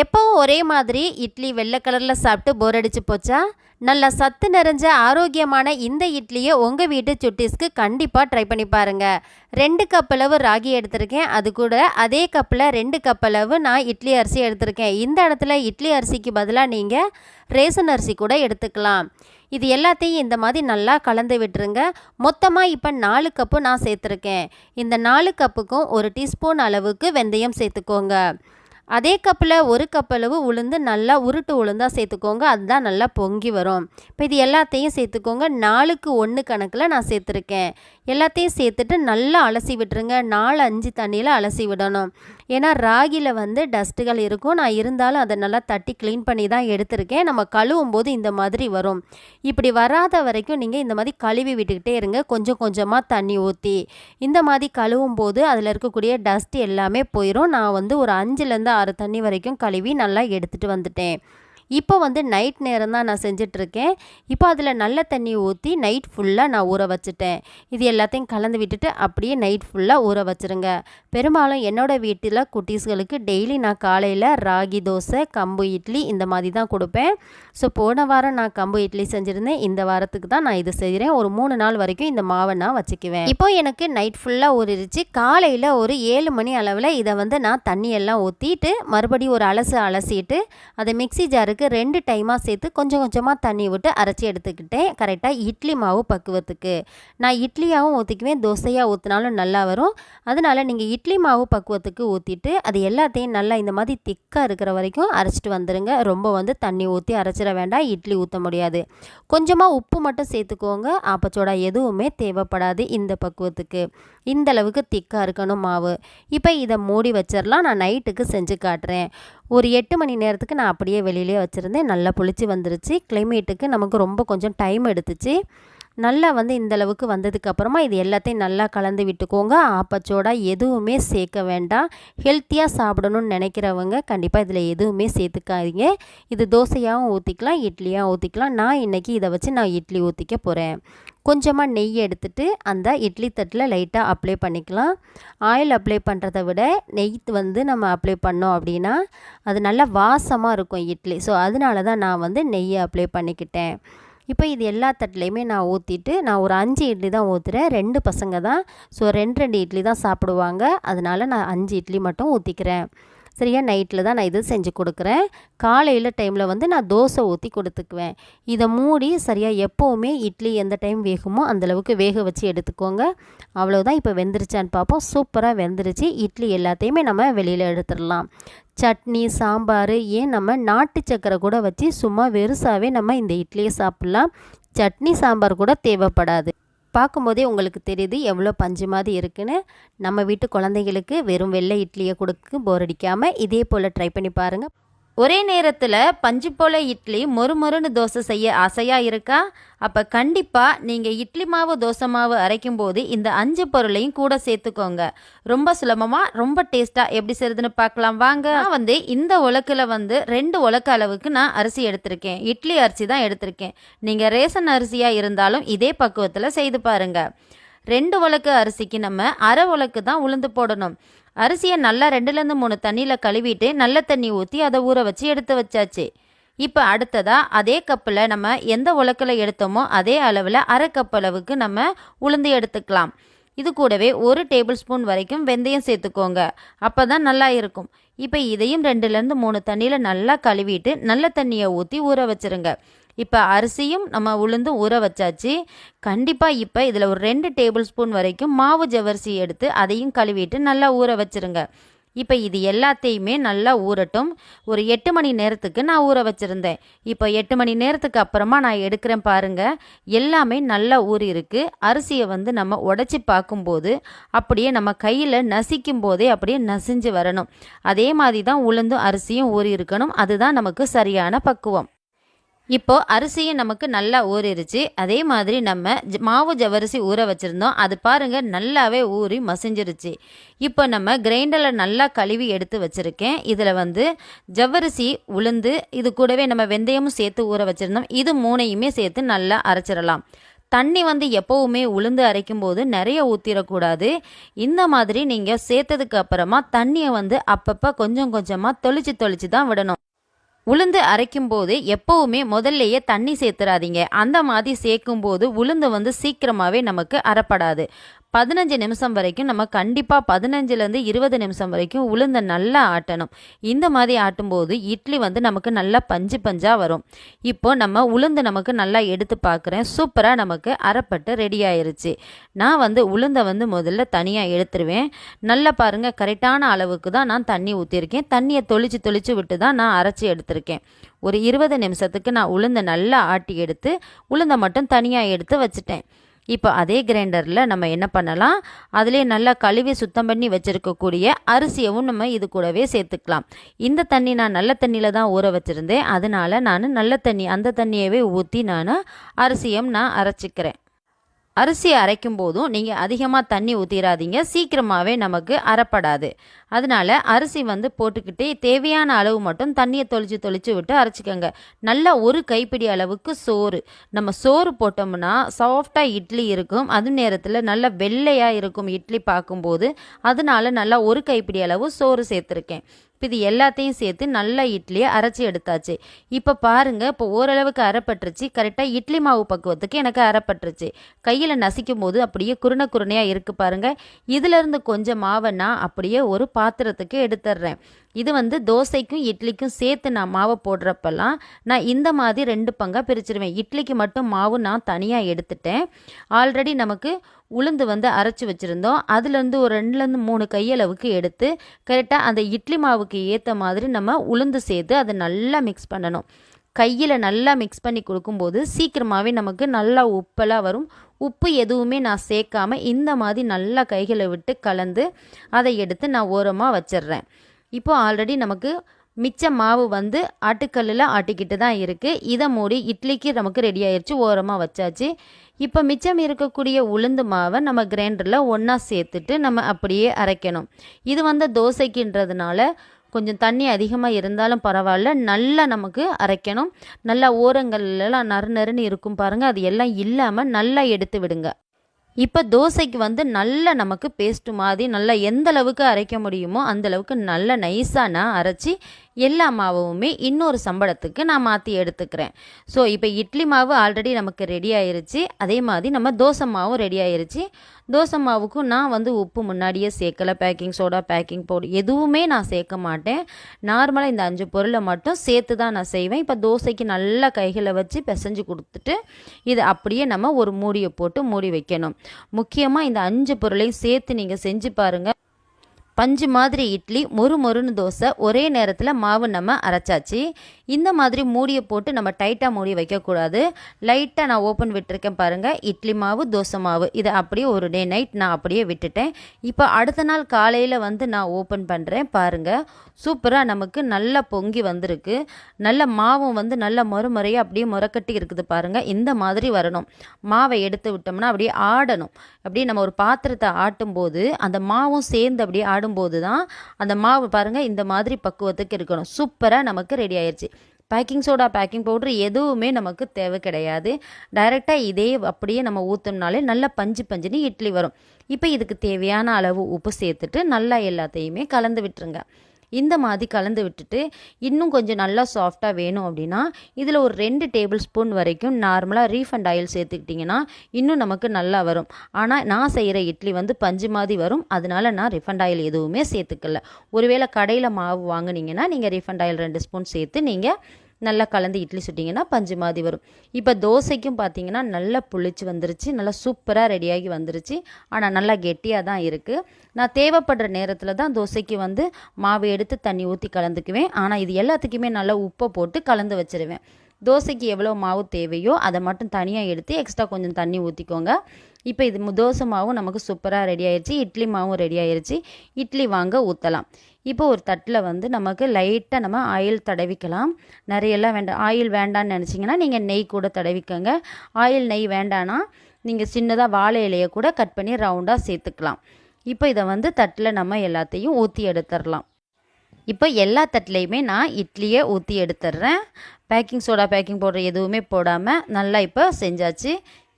எப்பவும் ஒரே மாதிரி இட்லி வெள்ளை கலரில் சாப்பிட்டு போர் அடிச்சு போச்சா? நல்ல சத்து நிறைஞ்ச ஆரோக்கியமான இந்த இட்லியை உங்கள் வீட்டு சுட்டீஸ்க்கு கண்டிப்பாக ட்ரை பண்ணி பாருங்கள் ரெண்டு கப் அளவு ராகி எடுத்திருக்கேன். அது கூட அதே கப்பில் ரெண்டு கப் அளவு நான் இட்லி அரிசி எடுத்திருக்கேன். இந்த இடத்துல இட்லி அரிசிக்கு பதிலாக நீங்கள் ரேசன் அரிசி கூட எடுத்துக்கலாம். இது எல்லாத்தையும் இந்த மாதிரி நல்லா கலந்து விட்டுருங்க. மொத்தமாக இப்போ நாலு கப்பு நான் சேர்த்துருக்கேன். இந்த நாலு கப்புக்கும் ஒரு டீஸ்பூன் அளவுக்கு வெந்தயம் சேர்த்துக்கோங்க. அதே கப்பில் ஒரு கப்பளவு உளுந்து நல்லா உருட்டு உளுந்தாக சேர்த்துக்கோங்க. அதுதான் நல்லா பொங்கி வரும். இப்போ இது எல்லாத்தையும் சேர்த்துக்கோங்க. நாலுக்கு ஒன்று கணக்கில் நான் சேர்த்துருக்கேன். எல்லாத்தையும் சேர்த்துட்டு நல்லா அலசி விட்டுருங்க. நாலு அஞ்சு தண்ணியில் அலசி விடணும். ஏன்னா ராகியில் வந்து டஸ்ட்டுகள் இருக்கும். நான் இருந்தாலும் அதை நல்லா தட்டி க்ளீன் பண்ணி தான் எடுத்திருக்கேன். நம்ம கழுவும் போது இந்த மாதிரி வரும். இப்படி வராத வரைக்கும் நீங்கள் இந்த மாதிரி கழுவி விட்டுக்கிட்டே இருங்க. கொஞ்சம் கொஞ்சமாக தண்ணி ஊற்றி இந்த மாதிரி கழுவும் போது அதில் இருக்கக்கூடிய டஸ்ட் எல்லாமே போயிடும் நான் வந்து ஒரு அஞ்சுலேருந்து ஆறு தண்ணி வரைக்கும் கழுவி நல்லா எடுத்துகிட்டு வந்துட்டேன். இப்போ வந்து நைட் நேரம் தான் நான் செஞ்சிட்ருக்கேன். இப்போ அதில் நல்ல தண்ணி ஊற்றி நைட் ஃபுல்லாக நான் ஊற வச்சுட்டேன். இது எல்லாத்தையும் கலந்து விட்டுட்டு அப்படியே நைட் ஃபுல்லாக ஊற வச்சுருங்க. பெரும்பாலும் என்னோடய வீட்டில் குட்டீஸ்களுக்கு டெய்லி நான் காலையில் ராகி தோசை கம்பு இட்லி இந்த மாதிரி தான் கொடுப்பேன். ஸோ போன வாரம் நான் கம்பு இட்லி செஞ்சுருந்தேன். இந்த வாரத்துக்கு தான் நான் இது செய்கிறேன் ஒரு மூணு நாள் வரைக்கும் இந்த மாவை நான் வச்சுக்குவேன். இப்போ எனக்கு நைட் ஃபுல்லாக ஊறிடுச்சு. காலையில் ஒரு ஏழு மணி அளவில் இதை வந்து நான் தண்ணியெல்லாம் ஊற்றிட்டு மறுபடியும் ஒரு அலசு அலசிட்டு அதை மிக்ஸி ஜாருக்கு ரெண்டு டைமாக சேர்த்து கொஞ்சம் கொஞ்சமாக தண்ணி விட்டு அரைச்சி எடுத்துக்கிட்டேன். கரெக்டாக இட்லி மாவு பக்குவத்துக்கு. நான் இட்லியாகவும் ஊற்றிக்குவேன் தோசையாக ஊற்றினாலும் நல்லா வரும். அதனால் நீங்கள் இட்லி மாவு பக்குவத்துக்கு ஊற்றிட்டு அது எல்லாத்தையும் நல்லா இந்த மாதிரி திக்காக இருக்கிற வரைக்கும் அரைச்சிட்டு வந்துடுங்க ரொம்ப வந்து தண்ணி ஊற்றி அரைச்சிட வேண்டாம். இட்லி ஊற்ற முடியாது. கொஞ்சமாக உப்பு மட்டும் சேர்த்துக்கோங்க. ஆப்பச்சோடா எதுவுமே தேவைப்படாது இந்த பக்குவத்துக்கு. இந்த அளவுக்கு திக்காக இருக்கணும் மாவு. இப்போ இதை மூடி வச்சிடலாம் நான் நைட்டுக்கு செஞ்சு காட்டுறேன். ஒரு எட்டு மணி நேரத்துக்கு நான் அப்படியே வெளியிலே வச்சுருந்தேன். நல்லா புளிச்சு வந்துருச்சு. கிளைமேட்டுக்கு நமக்கு ரொம்ப கொஞ்சம் டைம் எடுத்துச்சு. நல்லா வந்து இந்தளவுக்கு வந்ததுக்கப்புறமா வந்ததுக்கு அப்புறமா இது எல்லாத்தையும் நல்லா கலந்து விட்டுக்கோங்க. ஆப்பச்சோடா எதுவுமே சேர்க்க வேண்டாம். ஹெல்த்தியாக சாப்பிடணும்னு நினைக்கிறவங்க கண்டிப்பாக இதில் எதுவுமே சேர்த்துக்காதீங்க. இது தோசையாகவும் ஊற்றிக்கலாம் இட்லியாக ஊற்றிக்கலாம் நான் இன்றைக்கி இதை வச்சு நான் இட்லி ஊற்றிக்க போகிறேன் கொஞ்சமாக நெய் எடுத்துட்டு அந்த இட்லி தட்டில் லைட்டாக அப்ளை பண்ணிக்கலாம். ஆயில் அப்ளை பண்ணுறத விட நெய் வந்து நம்ம அப்ளை பண்ணோம் அப்படின்னா அது நல்லா வாசமாக இருக்கும் இட்லி. ஸோ அதனால தான் நான் வந்து நெய்யை அப்ளை பண்ணிக்கிட்டேன். இப்போ இது எல்லா தட்டிலையுமே நான் ஊற்றிட்டு நான் ஒரு அஞ்சு இட்லி தான் ஊற்றுறேன் ரெண்டு பசங்க தான். ஸோ ரெண்டு ரெண்டு இட்லி தான் சாப்பிடுவாங்க. அதனால் நான் அஞ்சு இட்லி மட்டும் ஊற்றிக்கிறேன் சரியா நைட்டில் தான் நான் இது செஞ்சு கொடுக்குறேன். காலையில் டைமில் வந்து நான் தோசை ஊற்றி கொடுத்துக்குவேன். இதை மூடி சரியாக எப்போவுமே இட்லி எந்த டைம் வேகுமோ அந்தளவுக்கு வேக வச்சு எடுத்துக்கோங்க. அவ்வளோதான் இப்போ வெந்துருச்சான்னு பார்ப்போம் சூப்பராக வெந்துருச்சு. இட்லி எல்லாத்தையுமே நம்ம வெளியில் எடுத்துடலாம். சட்னி சாம்பார் ஏன் நம்ம நாட்டு சக்கரை கூட வச்சு சும்மா வெறுசாகவே நம்ம இந்த இட்லியை சாப்பிட்லாம். சட்னி சாம்பார் கூட தேவைப்படாது. பார்க்கும்போதே உங்களுக்கு தெரியுது எவ்வளோ பஞ்சு மாதிரி இருக்குன்னு. நம்ம வீட்டு குழந்தைங்களுக்கு வெறும் வெள்ளை இட்லியை கொடுக்க போர் அடிக்காமல் இதே போல் ட்ரை பண்ணி பாருங்கள் ஒரே நேரத்தில் பஞ்சு போல இட்லி மொறு மொறுன்னு தோசை செய்ய ஆசையாக இருக்கா? அப்போ கண்டிப்பாக நீங்கள் இட்லி மாவு தோசை மாவு அரைக்கும் போது இந்த அஞ்சு பொருளையும் கூட சேர்த்துக்கோங்க. ரொம்ப சுலபமாக ரொம்ப டேஸ்ட்டாக எப்படி செய்யுதுன்னு பார்க்கலாம். வாங்க. நான் வந்து இந்த உலக்கில் வந்து ரெண்டு உலக்க அளவுக்கு நான் அரிசி எடுத்திருக்கேன். இட்லி அரிசி தான் எடுத்திருக்கேன். நீங்கள் ரேசன் அரிசியாக இருந்தாலும் இதே பக்குவத்தில் செய்து பாருங்கள் ரெண்டு உலக்கு அரிசிக்கு நம்ம அரை உலக்கு தான் உளுந்து போடணும். அரிசியை நல்லா ரெண்டுலேருந்து மூணு தண்ணியில் கழுவிட்டு நல்ல தண்ணி ஊற்றி அதை ஊற வச்சு எடுத்து வச்சாச்சு. இப்போ அடுத்ததாக அதே கப்பில் நம்ம எந்த உலக்கில் எடுத்தோமோ அதே அளவில் அரை கப் அளவுக்கு நம்ம உளுந்து எடுத்துக்கலாம். இது கூடவே ஒரு டேபிள் ஸ்பூன் வரைக்கும் வெந்தயம் சேர்த்துக்கோங்க. அப்போ தான் நல்லா இருக்கும். இப்போ இதையும் ரெண்டுலேருந்து மூணு தண்ணியில் நல்லா கழுவிட்டு நல்ல தண்ணியை ஊற்றி ஊற வச்சுருங்க. இப்போ அரிசியும் நம்ம உளுந்து ஊற வச்சாச்சு. கண்டிப்பாக இப்போ இதில் ஒரு ரெண்டு டேபிள் ஸ்பூன் வரைக்கும் மாவு ஜவரிசி எடுத்து அதையும் கழுவிட்டு நல்லா ஊற வச்சுருங்க. இப்போ இது எல்லாத்தையுமே நல்லா ஊறட்டும். ஒரு எட்டு மணி நேரத்துக்கு நான் ஊற வச்சுருந்தேன். இப்போ எட்டு மணி நேரத்துக்கு அப்புறமா நான் எடுக்கிறேன் பாருங்கள் எல்லாமே நல்லா ஊறி இருக்கு அரிசியை வந்து நம்ம உடச்சி பார்க்கும்போது அப்படியே நம்ம கையில் நசிக்கும் போதே அப்படியே நசிஞ்சு வரணும். அதே மாதிரி தான் உளுந்தும் அரிசியும் ஊறி இருக்கணும் அதுதான் நமக்கு சரியான பக்குவம். இப்போ அரிசியும் நமக்கு நல்லா ஊறிடுச்சு அதே மாதிரி நம்ம ஜ- மாவு ஜவரிசி ஊற வச்சுருந்தோம். அது பாருங்க நல்லாவே ஊறி மசிஞ்சிருச்சு. இப்போ நம்ம கிரைண்டரில் நல்லா கழுவி எடுத்து வச்சுருக்கேன். இதில் வந்து ஜவ்வரிசி உளுந்து இது கூடவே நம்ம வெந்தயமும் சேர்த்து ஊற வச்சுருந்தோம். இது மூணையுமே சேர்த்து நல்லா அரைச்சிடலாம். தண்ணி வந்து எப்போவுமே உளுந்து அரைக்கும் போது நிறைய ஊற்றிடக்கூடாது இந்த மாதிரி நீங்கள் சேர்த்ததுக்கு அப்புறமா தண்ணியை வந்து அப்பப்போ கொஞ்சம் கொஞ்சமாக தொளிச்சு தொளிச்சு தான் விடணும். உளுந்து அரைக்கும் போது எப்போவுமே முதல்லையே தண்ணி சேர்த்துறாதீங்க. அந்த மாதிரி சேர்க்கும் போது உளுந்து வந்து சீக்கிரமாகவே நமக்கு அறப்படாது. பதினஞ்சு நிமிஷம் வரைக்கும் நம்ம கண்டிப்பாக பதினஞ்சுலேருந்து இருபது நிமிஷம் வரைக்கும் உளுந்தை நல்லா ஆட்டணும். இந்த மாதிரி ஆட்டும்போது இட்லி வந்து நமக்கு நல்லா பஞ்சு பஞ்சாக வரும். இப்போ நம்ம உளுந்து நமக்கு நல்லா எடுத்து பார்க்குறேன் சூப்பராக நமக்கு அரைப்பட்டு ரெடி ஆயிருச்சு. நான் வந்து உளுந்தை வந்து முதல்ல தனியாக எடுத்துருவேன். நல்லா பாருங்கள் கரெக்டான அளவுக்கு தான் நான் தண்ணி ஊற்றிருக்கேன் தண்ணியை தொளிச்சு தொளிச்சு விட்டு தான் நான் அரைச்சி எடுத்திருக்கேன். ஒரு இருபது நிமிஷத்துக்கு நான் உளுந்தை நல்லா ஆட்டி எடுத்து உளுந்தை மட்டும் தனியாக எடுத்து வச்சுட்டேன். இப்போ அதே கிரைண்டரில் நம்ம என்ன பண்ணலாம்? அதிலே நல்லா கழுவி சுத்தம் பண்ணி வச்சுருக்கக்கூடிய அரிசியவும் நம்ம இது கூடவே சேர்த்துக்கலாம். இந்த தண்ணி நான் நல்ல தண்ணியில் தான் ஊற வச்சுருந்தேன். அதனால் நான் நல்ல தண்ணி அந்த தண்ணியவே ஊற்றி நான் அரிசியம் நான் அரைச்சிக்கிறேன். அரிசி அரைக்கும் போதும் நீங்கள் அதிகமாக தண்ணி ஊற்றிடாதீங்க சீக்கிரமாகவே நமக்கு அரைப்படாது அதனால அரிசி வந்து போட்டுக்கிட்டு தேவையான அளவு மட்டும் தண்ணியை தொளிச்சு தொளிச்சு விட்டு அரைச்சிக்கோங்க. நல்லா ஒரு கைப்பிடி அளவுக்கு சோறு. நம்ம சோறு போட்டோம்னா சாஃப்டாக இட்லி இருக்கும். அது நேரத்தில் நல்லா வெள்ளையாக இருக்கும் இட்லி பார்க்கும்போது. அதனால நல்லா ஒரு கைப்பிடி அளவு சோறு சேர்த்துருக்கேன். இப்போ இது எல்லாத்தையும் சேர்த்து நல்லா இட்லியை அரைச்சி எடுத்தாச்சு. இப்போ பாருங்கள் இப்போ ஓரளவுக்கு அரைப்பட்டுருச்சு. கரெக்டாக இட்லி மாவு பக்குவத்துக்கு எனக்கு அரைப்பட்டுருச்சு. கையில் நசிக்கும் போது அப்படியே குருணை குருணையாக இருக்குது பாருங்கள் இதிலேருந்து கொஞ்சம் மாவை நான் அப்படியே ஒரு பாத்திரத்துக்கு எடுத்துடுறேன் இது வந்து தோசைக்கும் இட்லிக்கும் சேர்த்து நான் மாவை போடுறப்பெல்லாம் நான் இந்த மாதிரி ரெண்டு பங்காக பிரிச்சிருவேன். இட்லிக்கு மட்டும் மாவு நான் தனியாக எடுத்துட்டேன். ஆல்ரெடி நமக்கு உளுந்து வந்து அரைச்சி வச்சுருந்தோம். அதுலேருந்து ஒரு ரெண்டுலேருந்து மூணு கையளவுக்கு எடுத்து கரெக்டாக அந்த இட்லி மாவுக்கு ஏற்ற மாதிரி நம்ம உளுந்து சேர்த்து அதை நல்லா மிக்ஸ் பண்ணணும். கையில் நல்லா மிக்ஸ் பண்ணி கொடுக்கும்போது சீக்கிரமாகவே நமக்கு நல்லா உப்பெல்லாம் வரும். உப்பு எதுவுமே நான் சேர்க்காம இந்த மாதிரி நல்லா கைகளை விட்டு கலந்து அதை எடுத்து நான் ஓரமாக வச்சிடுறேன். இப்போ ஆல்ரெடி நமக்கு மிச்ச மாவு வந்து ஆட்டுக்கல்லில் ஆட்டிக்கிட்டு தான் இருக்குது இதை மூடி இட்லிக்கு நமக்கு ரெடி ஆயிடுச்சு ஓரமாக வச்சாச்சு. இப்போ மிச்சம் இருக்கக்கூடிய உளுந்து மாவை நம்ம கிரைண்டரில் ஒன்றா சேர்த்துட்டு நம்ம அப்படியே அரைக்கணும். இது வந்து தோசைக்குன்றதுனால கொஞ்சம் தண்ணி அதிகமாக இருந்தாலும் பரவாயில்ல. நல்லா நமக்கு அரைக்கணும். நல்லா ஓரங்கள்லாம் நறு நறுன்னு இருக்கும் பாருங்கள் அது எல்லாம் இல்லாமல் நல்லா எடுத்து விடுங்க. இப்போ தோசைக்கு வந்து நல்ல நமக்கு பேஸ்ட்டு மாதிரி நல்லா எந்த அளவுக்கு அரைக்க முடியுமோ அந்தளவுக்கு நல்லா நல்ல நைஸாக நான் அரைச்சி எல்லா மாவுமே இன்னொரு சம்பளத்துக்கு நான் மாற்றி எடுத்துக்கிறேன். ஸோ இப்போ இட்லி மாவு ஆல்ரெடி நமக்கு ரெடி ஆயிருச்சு. அதே மாதிரி நம்ம தோசை மாவும் ரெடி ஆயிருச்சு. தோசை மாவுக்கும் நான் வந்து உப்பு முன்னாடியே சேர்க்கலை. பேக்கிங் சோடா பேக்கிங் பவுடர் எதுவுமே நான் சேர்க்க மாட்டேன். நார்மலாக இந்த அஞ்சு பொருளை மட்டும் சேர்த்து தான் நான் செய்வேன். இப்போ தோசைக்கு நல்லா கைகளை வச்சு பிசைஞ்சு கொடுத்துட்டு இது அப்படியே நம்ம ஒரு மூடியை போட்டு மூடி வைக்கணும். முக்கியமாக இந்த அஞ்சு பொருளையும் சேர்த்து நீங்கள் செஞ்சு பாருங்கள் பஞ்சு மாதிரி இட்லி மொறு மொறுன்னு தோசை ஒரே நேரத்தில் மாவு நம்ம அரைச்சாச்சு. இந்த மாதிரி மூடியை போட்டு நம்ம டைட்டாக மூடி வைக்கக்கூடாது. லைட்டாக நான் ஓப்பன் விட்டுருக்கேன் பாருங்கள் இட்லி மாவு தோசை மாவு. இதை அப்படியே ஒரு டே நைட் நான் அப்படியே விட்டுட்டேன். இப்போ அடுத்த நாள் காலையில் வந்து நான் ஓப்பன் பண்ணுறேன் பாருங்கள் சூப்பராக நமக்கு நல்லா பொங்கி வந்திருக்கு. நல்ல மாவும் வந்து நல்ல மொறுமுறையாக அப்படியே முறக்கட்டி இருக்குது பாருங்கள் இந்த மாதிரி வரணும். மாவை எடுத்து விட்டோம்னா அப்படியே ஆடணும். அப்படியே நம்ம ஒரு பாத்திரத்தை ஆட்டும்போது அந்த மாவும் சேர்ந்து அப்படியே ஆடும்போது தான் அந்த மாவு பாருங்கள் இந்த மாதிரி பக்குவத்துக்கு இருக்கணும். சூப்பராக நமக்கு ரெடி ஆயிடுச்சு பேக்கிங் சோடா பேக்கிங் பவுட்ரு எதுவுமே நமக்கு தேவை கிடையாது. டைரெக்டாக இதே அப்படியே நம்ம ஊற்றினாலே நல்லா பஞ்சு பஞ்சுன்னு இட்லி வரும். இப்போ இதுக்கு தேவையான அளவு உப்பு சேர்த்துட்டு நல்லா எல்லாத்தையுமே கலந்து விட்டுருங்க. இந்த மாதிரி கலந்து விட்டுட்டு இன்னும் கொஞ்சம் நல்லா சாஃப்டாக வேணும் அப்படின்னா இதில் ஒரு ரெண்டு டேபிள் ஸ்பூன் வரைக்கும் நார்மலாக ரீஃபண்ட் ஆயில் சேர்த்துக்கிட்டிங்கன்னா இன்னும் நமக்கு நல்லா வரும். ஆனால் நான் செய்கிற இட்லி வந்து பஞ்சு மாதிரி வரும். அதனால நான் ரிஃபண்ட் ஆயில் எதுவுமே சேர்த்துக்கல. ஒருவேளை கடையில் மாவு வாங்குனீங்கன்னா நீங்கள் ரீஃபண்ட் ஆயில் ரெண்டு ஸ்பூன் சேர்த்து நீங்கள் நல்லா கலந்து இட்லி சுட்டிங்கன்னா பஞ்சு மாதிரி வரும். இப்போ தோசைக்கும் பார்த்தீங்கன்னா நல்லா புளிச்சு வந்துருச்சு. நல்லா சூப்பராக ரெடியாகி வந்துருச்சு. ஆனால் நல்லா கெட்டியாக தான் இருக்குது நான் தேவைப்படுற நேரத்தில் தான் தோசைக்கு வந்து மாவு எடுத்து தண்ணி ஊற்றி கலந்துக்குவேன். ஆனால் இது எல்லாத்துக்குமே நல்லா உப்பை போட்டு கலந்து வச்சுருவேன். தோசைக்கு எவ்வளோ மாவு தேவையோ அதை மட்டும் தனியாக எடுத்து எக்ஸ்ட்ரா கொஞ்சம் தண்ணி ஊற்றிக்கோங்க இப்போ இது தோசை மாவும் நமக்கு சூப்பராக ரெடி ஆயிடுச்சு இட்லி மாவும் ரெடி ஆயிடுச்சு இட்லி வாங்க ஊற்றலாம் இப்போ ஒரு தட்டில் வந்து நமக்கு லைட்டாக நம்ம ஆயில் தடவிக்கலாம். நிறையெல்லாம் வேண்டாம். ஆயில் வேண்டாம்னு நினச்சிங்கன்னா நீங்கள் நெய் கூட தடவிக்கோங்க. ஆயில் நெய் வேண்டான்னா நீங்கள் சின்னதாக வாழை இலையை கூட கட் பண்ணி ரவுண்டாக சேர்த்துக்கலாம். இப்போ இதை வந்து தட்டில் நம்ம எல்லாத்தையும் ஊற்றி எடுத்துடலாம். இப்போ எல்லா தட்டிலையுமே நான் இட்லியை ஊற்றி எடுத்துடுறேன். பேக்கிங் சோடா பேக்கிங் பவுடர் எதுவுமே போடாமல் நல்லா இப்போ செஞ்சாச்சு.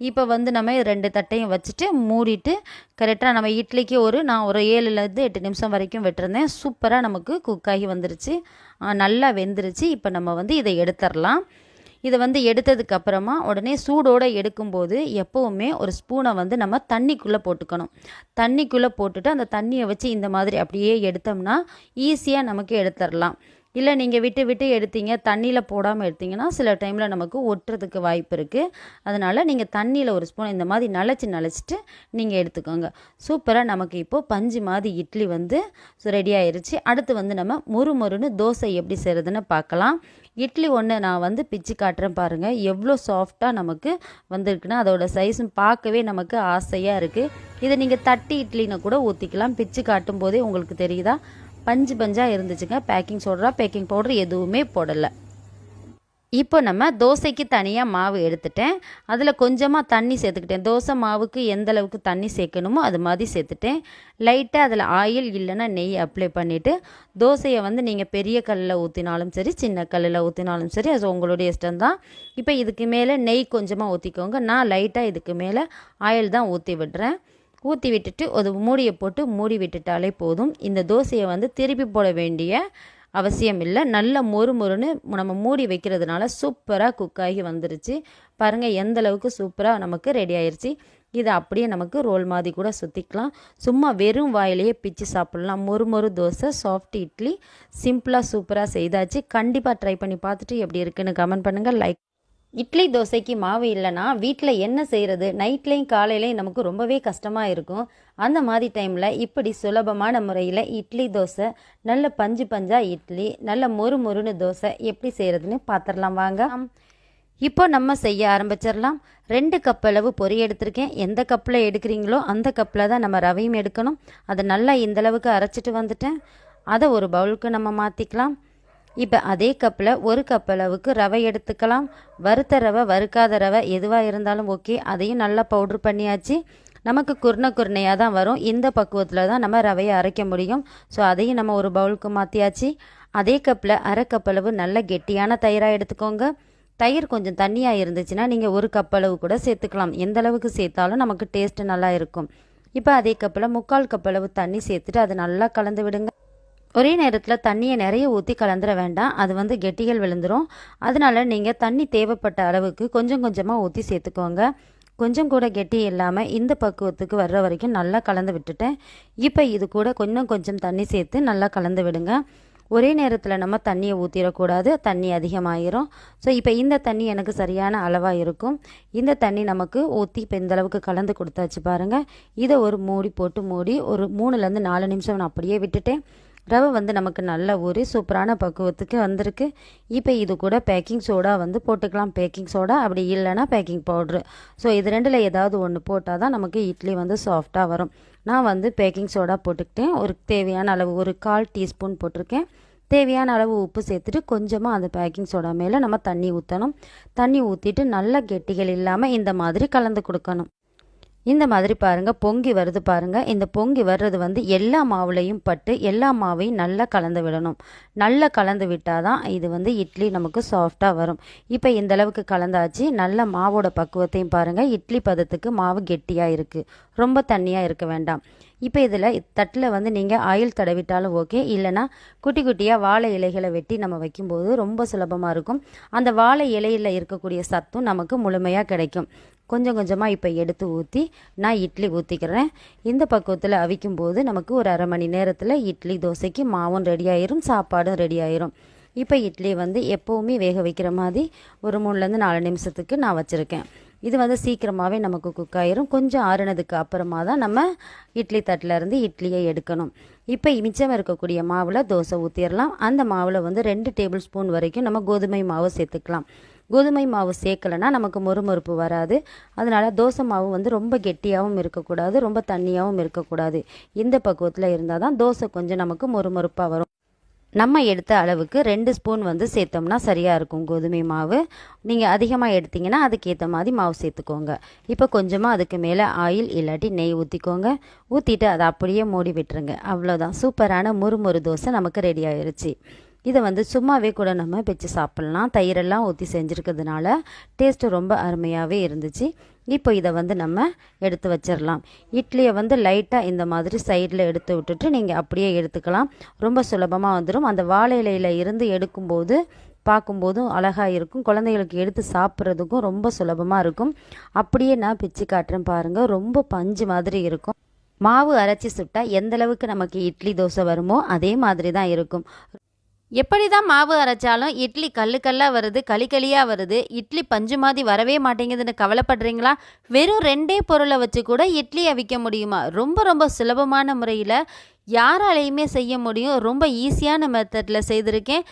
இப்போ வந்து நம்ம ரெண்டு தட்டையும் வச்சுட்டு மூடிட்டு கரெக்டாக நம்ம இட்லிக்கு ஒரு நான் ஒரு ஏழுலேருந்து எட்டு நிமிஷம் வரைக்கும் விட்டுருந்தேன். சூப்பராக நமக்கு குக்காகி வந்துருச்சு. நல்லா வெந்துருச்சு. இப்போ நம்ம வந்து இதை எடுத்துடலாம். இதை வந்து எடுத்ததுக்கு அப்புறமா உடனே சூடோடு எடுக்கும்போது எப்போவுமே ஒரு ஸ்பூனை வந்து நம்ம தண்ணிக்குள்ளே போட்டுக்கணும். தண்ணிக்குள்ளே போட்டுட்டு அந்த தண்ணியை வச்சு இந்த மாதிரி அப்படியே எடுத்தோம்னா ஈஸியாக நமக்கு எடுத்துடலாம். இல்லை நீங்கள் விட்டு விட்டு எடுத்தீங்க தண்ணியில் போடாமல் எடுத்தீங்கன்னா சில டைமில் நமக்கு ஒட்டுறதுக்கு வாய்ப்பு இருக்குது அதனால் நீங்கள் தண்ணியில் ஒரு ஸ்பூன் இந்த மாதிரி நனைச்சி நனைச்சிட்டு நீங்கள் எடுத்துக்கோங்க. சூப்பராக நமக்கு இப்போது பஞ்சு மாதிரி இட்லி வந்து ரெடி ஆயிடுச்சு அடுத்து வந்து நம்ம முறுமுறுன்னு தோசை எப்படி செய்கிறதுன்னு பார்க்கலாம். இட்லி ஒன்று நான் வந்து பிச்சு காட்டுறேன் பாருங்கள் எவ்வளோ சாஃப்டாக நமக்கு வந்திருக்குன்னா அதோடய சைஸும் பார்க்கவே நமக்கு ஆசையாக இருக்குது இதை நீங்கள் தட்டி இட்லின்னு கூட ஊற்றிக்கலாம் பிச்சு காட்டும் போதே உங்களுக்கு தெரியுதா? பஞ்சு பஞ்சாக இருந்துச்சுங்க. பேக்கிங் சோடரா பேக்கிங் பவுடர் எதுவுமே போடலை. இப்போ நம்ம தோசைக்கு தனியாக மாவு எடுத்துட்டேன். அதில் கொஞ்சமாக தண்ணி சேர்த்துக்கிட்டேன். தோசை மாவுக்கு எந்த அளவுக்கு தண்ணி சேர்க்கணுமோ அது மாதிரி சேர்த்துட்டேன். லைட்டாக அதில் ஆயில் இல்லைன்னா நெய் அப்ளை பண்ணிவிட்டு தோசையை வந்து நீங்கள் பெரிய கல்லில் ஊற்றினாலும் சரி சின்ன கல்லில் ஊற்றினாலும் சரி அது உங்களுடைய இஷ்டம் தான். இப்போ இதுக்கு மேலே நெய் கொஞ்சமாக ஊற்றிக்கோங்க நான் லைட்டாக இதுக்கு மேலே ஆயில் தான் ஊற்றி விடுறேன். ஊற்றி விட்டுட்டு ஒரு மூடியை போட்டு மூடி விட்டுட்டாலே போதும். இந்த தோசையை வந்து திருப்பி போட வேண்டிய அவசியம் இல்லை. நல்ல மொறு மொறுன்னு நம்ம மூடி வைக்கிறதுனால சூப்பராக குக் ஆகி வந்துருச்சு. பாருங்கள் எந்த அளவுக்கு சூப்பராக நமக்கு ரெடி ஆயிடுச்சு இதை அப்படியே நமக்கு ரோல் மாதிரி கூட சுற்றிக்கலாம் சும்மா வெறும் வாயிலேயே பிச்சு சாப்பிட்லாம். மொறு மொறு தோசை சாஃப்ட் இட்லி சிம்பிளாக சூப்பராக செய்தாச்சு. கண்டிப்பாக ட்ரை பண்ணி பார்த்துட்டு எப்படி இருக்குன்னு கமெண்ட் பண்ணுங்கள் லைக் இட்லி தோசைக்கு மாவு இல்லைன்னா வீட்டில் என்ன செய்கிறது நைட்லேயும் காலையிலையும் நமக்கு ரொம்பவே கஷ்டமாக இருக்கும். அந்த மாதிரி டைமில் இப்படி சுலபமான முறையில் இட்லி தோசை நல்ல பஞ்சு பஞ்சாக இட்லி நல்ல மொறு மொறுன்னு தோசை எப்படி செய்கிறதுன்னு பார்த்துடலாம் வாங்க. இப்போ நம்ம செய்ய ஆரம்பிச்சிடலாம். ரெண்டு கப் அளவு பொறி எடுத்திருக்கேன். எந்த கப்பில் எடுக்கிறீங்களோ அந்த கப்பில் தான் நம்ம ரவையும் எடுக்கணும். அதை நல்லா இந்தளவுக்கு அரைச்சிட்டு வந்துட்டேன். அதை ஒரு பவுலுக்கு நம்ம மாற்றிக்கலாம் இப்போ அதே கப்பில் ஒரு கப் அளவுக்கு ரவை எடுத்துக்கலாம். வறுத்த ரவை வறுக்காத ரவை எதுவாக இருந்தாலும் ஓகே. அதையும் நல்லா பவுட்ரு பண்ணியாச்சு. நமக்கு குருணை குருணையாக தான் வரும். இந்த பக்குவத்தில் தான் நம்ம ரவையை அரைக்க முடியும். ஸோ அதையும் நம்ம ஒரு பவுலுக்கு மாற்றியாச்சு அதே கப்பில் அரை கப் அளவு நல்ல கெட்டியான தயிராக எடுத்துக்கோங்க. தயிர் கொஞ்சம் தண்ணியாக இருந்துச்சுன்னா நீங்கள் ஒரு கப் அளவு கூட சேர்த்துக்கலாம். எந்த அளவுக்கு சேர்த்தாலும் நமக்கு டேஸ்ட்டு நல்லா இருக்கும். இப்போ அதே கப்பில் முக்கால் கப் அளவு தண்ணி சேர்த்துட்டு அதை நல்லா கலந்து விடுங்க. ஒரே நேரத்தில் தண்ணியை நிறைய ஊற்றி கலந்துட வேண்டாம். அது வந்து கெட்டிகள் விழுந்துடும் அதனால நீங்கள் தண்ணி தேவைப்பட்ட அளவுக்கு கொஞ்சம் கொஞ்சமாக ஊற்றி சேர்த்துக்கோங்க. கொஞ்சம் கூட கெட்டி இல்லாமல் இந்த பக்குவத்துக்கு வர்ற வரைக்கும் நல்லா கலந்து விட்டுட்டேன். இப்போ இது கூட கொஞ்சம் கொஞ்சம் தண்ணி சேர்த்து நல்லா கலந்து விடுங்க. ஒரே நேரத்தில் நம்ம தண்ணியை ஊற்றிடக்கூடாது தண்ணி அதிகமாகிரும் ஸோ இப்போ இந்த தண்ணி எனக்கு சரியான அளவாக இருக்கும். இந்த தண்ணி நமக்கு ஊற்றி இப்போ இந்தளவுக்கு கலந்து கொடுத்தாச்சு பாருங்கள் இதை ஒரு மூடி போட்டு மூடி ஒரு மூணுலேருந்து நாலு நிமிஷம் நான் அப்படியே விட்டுட்டேன். ரவை வந்து நமக்கு நல்ல ஒரு சூப்பரான பக்குவத்துக்கு வந்திருக்கு. இப்போ இது கூட பேக்கிங் சோடா வந்து போட்டுக்கலாம். பேக்கிங் சோடா அப்படி இல்லைன்னா பேக்கிங் பவுட்ரு. ஸோ இது ரெண்டில் ஏதாவது ஒன்று போட்டால் தான் நமக்கு இட்லி வந்து சாஃப்டாக வரும். நான் வந்து பேக்கிங் சோடா போட்டுக்கிட்டேன். ஒரு தேவையான அளவு ஒரு கால் டீஸ்பூன் போட்டிருக்கேன். தேவையான அளவு உப்பு சேர்த்துட்டு கொஞ்சமாக அந்த பேக்கிங் சோடா மேலே நம்ம தண்ணி ஊற்றணும் தண்ணி ஊற்றிட்டு நல்ல கெட்டிகள் இல்லாமல் இந்த மாதிரி கலந்து கொடுக்கணும். இந்த மாதிரி பாருங்கள் பொங்கி வருது பாருங்கள் இந்த பொங்கி வர்றது வந்து எல்லா மாவுலையும் பட்டு எல்லா மாவையும் நல்லா கலந்து விடணும். நல்லா கலந்து விட்டால் தான் இது வந்து இட்லி நமக்கு சாஃப்டாக வரும். இப்போ இந்த அளவுக்கு கலந்தாச்சு நல்ல மாவோட பக்குவத்தையும் பாருங்கள் இட்லி பதத்துக்கு மாவு கெட்டியாக இருக்குது ரொம்ப தண்ணியாக இருக்க வேண்டாம். இப்போ இதில் தட்டில் வந்து நீங்கள் ஆயில் தடவிட்டாலும் ஓகே இல்லைனா குட்டி குட்டியாக வாழை இலைகளை வெட்டி நம்ம வைக்கும்போது ரொம்ப சுலபமாக இருக்கும். அந்த வாழை இலையில் இருக்கக்கூடிய சத்தும் நமக்கு முழுமையாக கிடைக்கும். கொஞ்சம் கொஞ்சமாக இப்போ எடுத்து ஊற்றி நான் இட்லி ஊற்றிக்கிறேன் இந்த பக்குவத்தில் அவிக்கும் போது நமக்கு ஒரு அரை மணி நேரத்தில் இட்லி தோசைக்கு மாவும் ரெடி ஆயிரும் சாப்பாடும் ரெடி ஆயிரும். இப்போ இட்லி வந்து எப்போவுமே வேக வைக்கிற மாதிரி ஒரு மூணுலேருந்து நாலு நிமிஷத்துக்கு நான் வச்சுருக்கேன். இது வந்து சீக்கிரமாகவே நமக்கு குக் ஆயிரும். கொஞ்சம் ஆறுனதுக்கு அப்புறமா தான் நம்ம இட்லி தட்டில் இருந்து இட்லியை எடுக்கணும். இப்போ மிச்சம் இருக்கக்கூடிய மாவில் தோசை ஊற்றிடலாம் அந்த மாவில் வந்து ரெண்டு டேபிள் ஸ்பூன் வரைக்கும் நம்ம கோதுமை மாவு சேர்த்துக்கலாம். கோதுமை மாவு சேர்க்கலைன்னா நமக்கு மொறுமொறுப்பு வராது. அதனால் தோசை மாவு வந்து ரொம்ப கெட்டியாகவும் இருக்கக்கூடாது ரொம்ப தண்ணியாகவும் இருக்கக்கூடாது. இந்த பக்குவத்தில் இருந்தால் தான் தோசை கொஞ்சம் நமக்கு மொறுமொறுப்பாக வரும். நம்ம எடுத்த அளவுக்கு ரெண்டு ஸ்பூன் வந்து சேர்த்தோம்னா சரியாக இருக்கும் கோதுமை மாவு. நீங்கள் அதிகமாக எடுத்தீங்கன்னா அதுக்கேற்ற மாதிரி மாவு சேர்த்துக்கோங்க. இப்போ கொஞ்சமாக அதுக்கு மேலே ஆயில் இல்லாட்டி நெய் ஊற்றிக்கோங்க ஊற்றிட்டு அதை அப்படியே மூடி விட்டுருங்க. அவ்வளோதான் சூப்பரான முறுமுறு தோசை நமக்கு ரெடி ஆயிடுச்சு இதை வந்து சும்மாவே கூட நம்ம வச்சு சாப்பிட்லாம். தயிரெல்லாம் ஊற்றி செஞ்சுருக்கிறதுனால டேஸ்ட்டு ரொம்ப அருமையாகவே இருந்துச்சு. இப்போ இதை வந்து நம்ம எடுத்து வச்சிடலாம். இட்லியை வந்து லைட்டாக இந்த மாதிரி சைடில் எடுத்து விட்டுட்டு நீங்கள் அப்படியே எடுத்துக்கலாம். ரொம்ப சுலபமாக வந்துடும் அந்த வாழை இலையில் இருந்து எடுக்கும்போது பார்க்கும்போதும் அழகாக இருக்கும். குழந்தைகளுக்கு எடுத்து சாப்பிட்றதுக்கும் ரொம்ப சுலபமாக இருக்கும். அப்படியே நான் பிச்சு காட்டுறேன் பாருங்கள் ரொம்ப பஞ்சு மாதிரி இருக்கும். மாவு அரைச்சி சுட்டா எந்தளவுக்கு நமக்கு இட்லி தோசை வருமோ அதே மாதிரி தான் இருக்கும். எப்படி தான் மாவு அரைச்சாலும் இட்லி கல்லு கல்லாக வருது களி களியாக வருது இட்லி பஞ்சு மாதிரி வரவே மாட்டேங்குதுன்னு கவலைப்படுறீங்களா? வெறும் ரெண்டே பொருளை வச்சு கூட இட்லி அவிக்க முடியுமா? ரொம்ப ரொம்ப சுலபமான முறையில் யாராலையுமே செய்ய முடியும். ரொம்ப ஈஸியான மெத்தடில் செய்திருக்கேன்.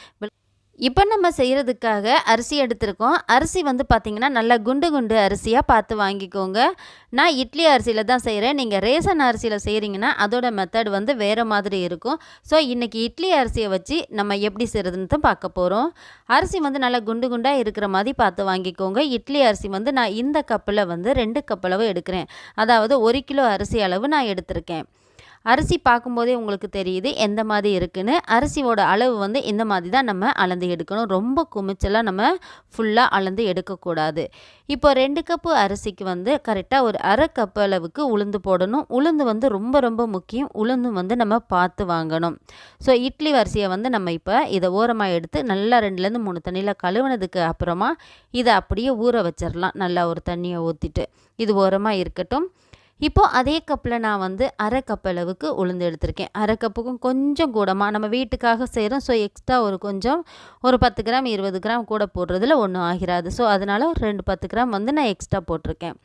இப்போ நம்ம செய்கிறதுக்காக அரிசி எடுத்திருக்கோம். அரிசி வந்து பார்த்திங்கன்னா நல்லா குண்டு குண்டு அரிசியாக பார்த்து வாங்கிக்கோங்க. நான் இட்லி அரிசியில் தான் செய்கிறேன் நீங்கள் ரேசன் அரிசியில் செய்கிறீங்கன்னா அதோட மெத்தட் வந்து வேறு மாதிரி இருக்கும். ஸோ இன்றைக்கி இட்லி அரிசியை வச்சு நம்ம எப்படி செய்கிறதுன்னு தான் பார்க்க போகிறோம் அரிசி வந்து நல்லா குண்டு குண்டாக இருக்கிற மாதிரி பார்த்து வாங்கிக்கோங்க. இட்லி அரிசி வந்து நான் இந்த கப்பில் வந்து ரெண்டு கப்பளவு எடுக்கிறேன். அதாவது ஒரு கிலோ அரிசி அளவு நான் எடுத்திருக்கேன். அரிசி பார்க்கும்போதே உங்களுக்கு தெரியுது எந்த மாதிரி இருக்குன்னு. அரிசியோட அளவு வந்து இந்த மாதிரி தான் நம்ம அளந்து எடுக்கணும். ரொம்ப குமிச்சலாக நம்ம ஃபுல்லாக அளந்து எடுக்கக்கூடாது. இப்போ ரெண்டு கப்பு அரிசிக்கு வந்து கரெக்டாக ஒரு அரை கப்பு அளவுக்கு உளுந்து போடணும். உளுந்து வந்து ரொம்ப ரொம்ப முக்கியம். உளுந்து வந்து நம்ம பார்த்து வாங்கணும். ஸோ இட்லி அரிசியை வந்து நம்ம இப்போ இதை ஓரமாக எடுத்து நல்லா ரெண்டுலேருந்து மூணு தண்ணியில் கழுவுனதுக்கு அப்புறமா இதை அப்படியே ஊற வச்சிடலாம் நல்லா ஒரு தண்ணியை ஊற்றிட்டு இது ஓரமாக இருக்கட்டும். இப்போது அதே கப்பில் நான் வந்து அரை கப் அளவுக்கு உளுந்து எடுத்திருக்கேன். அரை கப்புக்கும் கொஞ்சம் கூடமாக நம்ம வீட்டுக்காக செய்கிறோம். ஸோ எக்ஸ்ட்ரா ஒரு கொஞ்சம் ஒரு பத்து கிராம் இருபது கிராம் கூட போடுறதுல ஒன்றும் ஆகிறாது ஸோ அதனால் ஒரு ரெண்டு பத்து கிராம் வந்து நான் எக்ஸ்ட்ரா போட்டிருக்கேன்.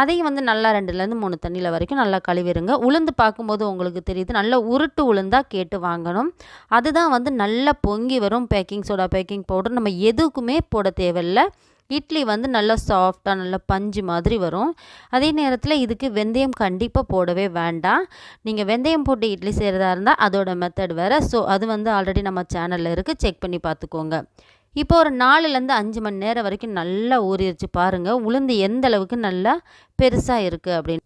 அதையும் வந்து நல்லா ரெண்டுலேருந்து மூணு தண்ணியில் வரைக்கும் நல்லா கழுவிடுங்க. உளுந்து பார்க்கும்போது உங்களுக்கு தெரியுது நல்ல உருட்டு உளுந்தாக கேட்டு வாங்கணும். அதுதான் வந்து நல்லா பொங்கி வரும் பேக்கிங் சோடா பேக்கிங் பவுடர். நம்ம எதுக்குமே போட தேவையில்லை. இட்லி வந்து நல்லா சாஃப்டாக நல்லா பஞ்சு மாதிரி வரும். அதே நேரத்தில் இதுக்கு வெந்தயம் கண்டிப்பாக போடவே வேண்டாம். நீங்கள் வெந்தயம் போட்டு இட்லி செய்கிறதா இருந்தால் அதோட மெத்தட் வேறு. ஸோ அது வந்து ஆல்ரெடி நம்ம சேனலில் இருக்குது செக் பண்ணி பார்த்துக்கோங்க இப்போ ஒரு நாலுலேருந்து அஞ்சு மணி நேரம் வரைக்கும் நல்லா ஊறிடுச்சு பாருங்கள் உளுந்து எந்த அளவுக்கு நல்லா பெருசாக இருக்குது அப்படின்னு.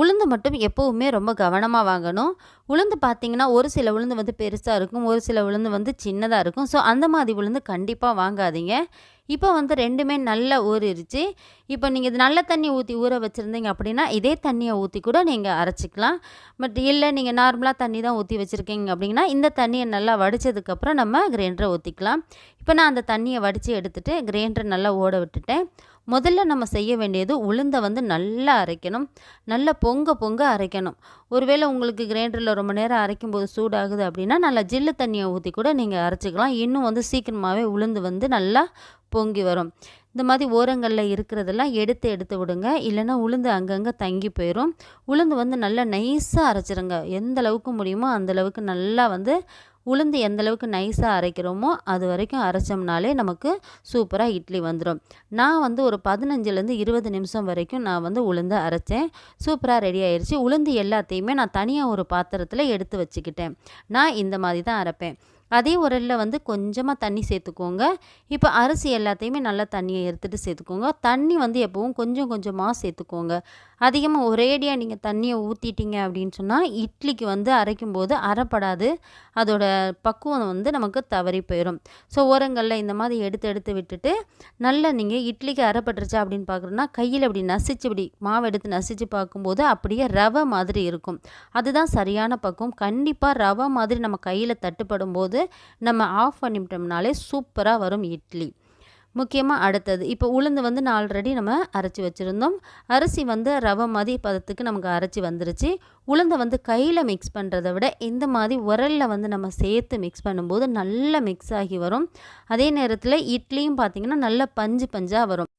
உளுந்து மட்டும் எப்போவுமே ரொம்ப கவனமாக வாங்கணும். உளுந்து பார்த்திங்கன்னா ஒரு சில உளுந்து வந்து பெருசாக இருக்கும். ஒரு சில உளுந்து வந்து சின்னதாக இருக்கும். ஸோ அந்த மாதிரி உளுந்து கண்டிப்பாக வாங்காதீங்க. இப்போ வந்து ரெண்டுமே நல்லா ஊறிடுச்சு இப்போ நீங்கள் இது நல்ல தண்ணி ஊற்றி ஊற வச்சுருந்தீங்க அப்படின்னா இதே தண்ணியை ஊற்றி கூட நீங்கள் அரைச்சிக்கலாம். பட் இல்லை நீங்கள் நார்மலாக தண்ணி தான் ஊற்றி வச்சுருக்கீங்க அப்படின்னா இந்த தண்ணியை நல்லா வடித்ததுக்கப்புறம் நம்ம கிரைண்டரை ஊற்றிக்கலாம் இப்போ நான் அந்த தண்ணியை வடித்து எடுத்துகிட்டு கிரைண்டரை நல்லா ஓட விட்டுட்டேன். முதல்ல நம்ம செய்ய வேண்டியது உளுந்தை வந்து நல்லா அரைக்கணும். நல்லா பொங்க பொங்க அரைக்கணும். ஒருவேளை உங்களுக்கு கிரைண்டரில் ரொம்ப நேரம் அரைக்கும் போது சூடாகுது அப்படின்னா நல்லா ஜில்லு தண்ணியை ஊற்றி கூட நீங்கள் அரைச்சிக்கலாம். இன்னும் வந்து சீக்கிரமாகவே உளுந்து வந்து நல்லா பொங்கி வரும். இந்த மாதிரி ஓரங்களில் இருக்கிறதெல்லாம் எடுத்து எடுத்து விடுங்க. இல்லைன்னா உளுந்து அங்கங்கே தங்கி போயிடும் உளுந்து வந்து நல்லா நைஸாக அரைச்சிருங்க. எந்த அளவுக்கு முடியுமோ அந்தளவுக்கு நல்லா வந்து உளுந்து எந்த அளவுக்கு நைஸாக அரைக்கிறோமோ அது வரைக்கும் அரைச்சோம்னாலே நமக்கு சூப்பராக இட்லி வந்துடும் நான் வந்து ஒரு பதினஞ்சுலேருந்து இருபது நிமிஷம் வரைக்கும் நான் வந்து உளுந்து அரைச்சேன். சூப்பராக ரெடி ஆயிடுச்சு உளுந்து எல்லாத்தையுமே நான் தனியாக ஒரு பாத்திரத்தில் எடுத்து வச்சுக்கிட்டேன். நான் இந்த மாதிரி தான் அரைப்பேன். அதே உரலில் வந்து கொஞ்சமாக தண்ணி சேர்த்துக்கோங்க. இப்போ அரிசி எல்லாத்தையுமே நல்லா தண்ணியை எடுத்துகிட்டு சேர்த்துக்கோங்க. தண்ணி வந்து எப்போவும் கொஞ்சம் கொஞ்சமாக சேர்த்துக்கோங்க. அதிகமாக ஒரேடியாக நீங்கள் தண்ணியை ஊற்றிட்டீங்க அப்படின்னு சொன்னால் இட்லிக்கு வந்து அரைக்கும் போது அரைப்படாது. அதோட பக்குவம் வந்து நமக்கு தவறி போயிடும் ஸோ ஓரங்களில் இந்த மாதிரி எடுத்து எடுத்து விட்டுட்டு நல்லா நீங்கள் இட்லிக்கு அரைப்பட்டுருச்சா அப்படின்னு பார்க்குறோன்னா கையில் இப்படி நசிச்சு இப்படி மாவு எடுத்து நசிச்சு பார்க்கும்போது அப்படியே ரவை மாதிரி இருக்கும். அதுதான் சரியான பக்குவம். கண்டிப்பாக ரவை மாதிரி நம்ம கையில் தட்டுப்படும் போது நம்ம ஆஃப் பண்ணிவிட்டோம்னாலே சூப்பராக வரும் இட்லி. முக்கியமாக அடுத்தது இப்போ உளுந்து வந்து நான் ஆல்ரெடி நம்ம அரைச்சி வச்சுருந்தோம். அரிசி வந்து ரவை மாதிரி பதத்துக்கு நமக்கு அரைச்சி வந்துருச்சு. உளுந்தை வந்து கையில் மிக்ஸ் பண்ணுறத விட இந்த மாதிரி உரலில் வந்து நம்ம சேர்த்து மிக்ஸ் பண்ணும்போது நல்லா மிக்ஸ் ஆகி வரும். அதே நேரத்தில் இட்லியும் பார்த்திங்கன்னா நல்லா பஞ்சு பஞ்சாக வரும்.